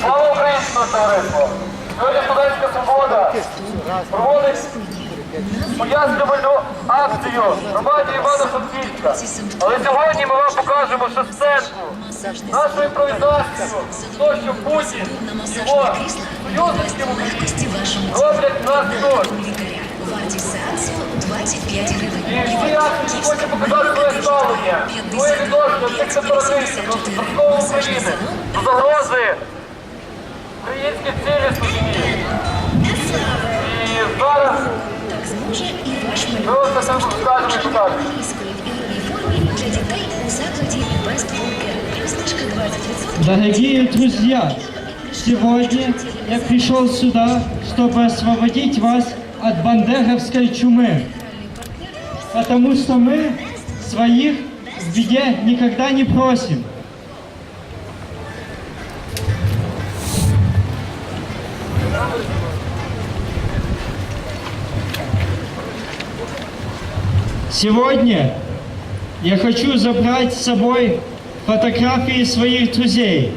Слава українському товариство! Сьогодні студентська свобода проводить пояснювальну акцію громаді Івана Франківська. Але сьогодні ми вам покажемо шестенку, нашу імпровізацію, то, що Путін, його союзники роблять нас тут. Вартість сеансу 25 І гривень. всі акції хочуть показати своє ставлення, своє відношення до цих сепаратистів, до Верховної України, до загрози українській цілісності. І зараз Так зможе і ваш ми малюк. ось це скажемо і покажемо. Англійської в ігровій формі для дітей у закладі Best Walker. Знижка 20%. Дорогие друзья, сегодня я пришел сюда, чтобы освободить вас от бандеровской чумы. Потому что мы своих в беде никогда не просим. Сегодня я хочу забрать с собой фотографии своих друзей.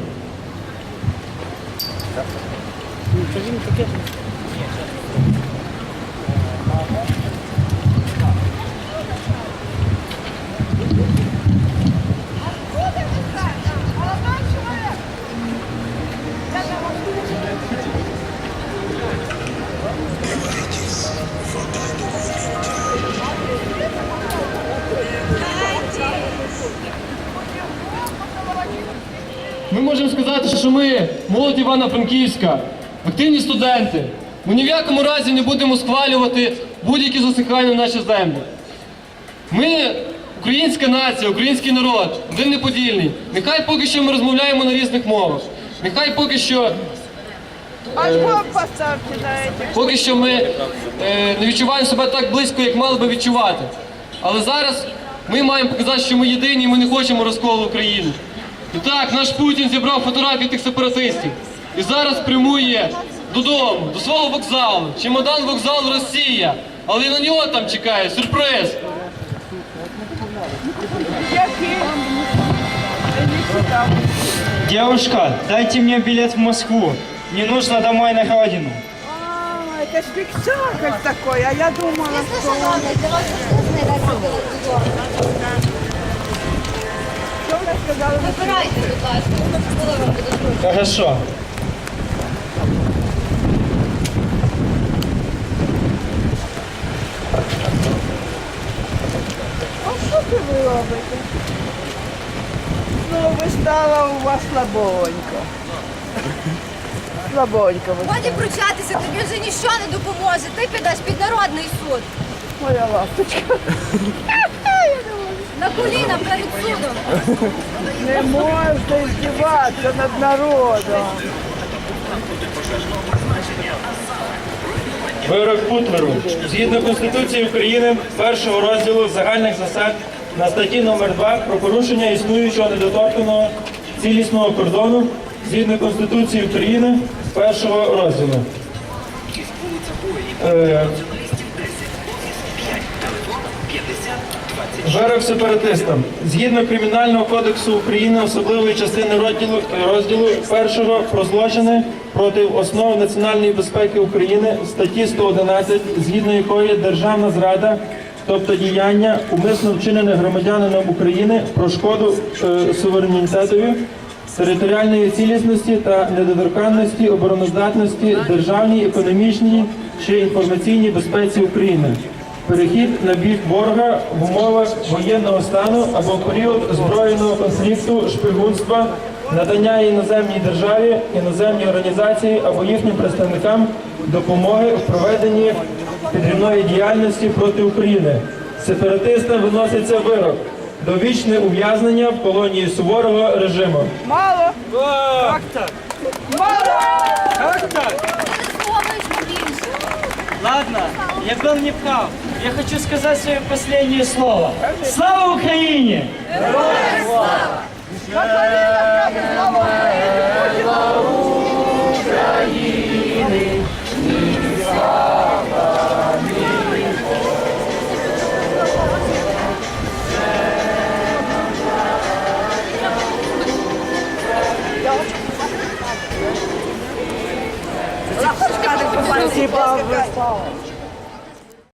Ми можемо сказати, що ми молодь Івано-Франківська, активні студенти. Ми ні в якому разі не будемо схвалювати будь-які засихання на наші землі. Ми українська нація, український народ, один неподільний. Нехай поки що ми розмовляємо на різних мовах. Нехай поки що, этих. поки що ми е, не відчуваємо себе так близько, як мали би відчувати. Але зараз ми маємо показати, що ми єдині і ми не хочемо розколу України. І так, наш Путін зібрав фотографії тих сепаратистів. І зараз прямує додому, до свого вокзалу. Чемодан вокзал Росія. Але на нього там чекає сюрприз. Девушка, дайте мне билет в Москву. Мне нужно домой на родину. А, это спектакль такой, а я думала, что сказали? Будь ласка. Хорошо. А що це ви робите? Ну, вистава у вас слабонько. Слабонько ви. Годі пручатися, тобі вже ніщо не допоможе. Ти підеш під народний суд. Моя ласточка. На коліна перед судом. Не можна издеваться над народом. Вирок Путлеру. Згідно Конституції України, першого розділу загальних засад на статті номер 2 про порушення існуючого недоторканого цілісного кордону згідно Конституції України першого розділу. Е, сепаратистам. Згідно Кримінального кодексу України, особливої частини розділу, розділу першого про злочини проти основ національної безпеки України статті 111, згідно якої державна зрада, тобто діяння, умисно вчинене громадянином України про шкоду е, суверенітетові, територіальної цілісності та недоторканності, обороноздатності, державній, економічній чи інформаційній безпеці України. Перехід на бік ворога в умовах воєнного стану або в період збройного конфлікту, шпигунства, надання іноземній державі, іноземній організації або їхнім представникам допомоги в проведенні підривної діяльності проти України. Сепаратистам виноситься вирок довічне ув'язнення в колонії суворого режиму. Мало? Так? Мало! Заслуговуєш на більше. Ладно, я был неправ. Я хочу сказать свое последнее слово. Слава Украине! Слава по-панськи. Спасибо, ви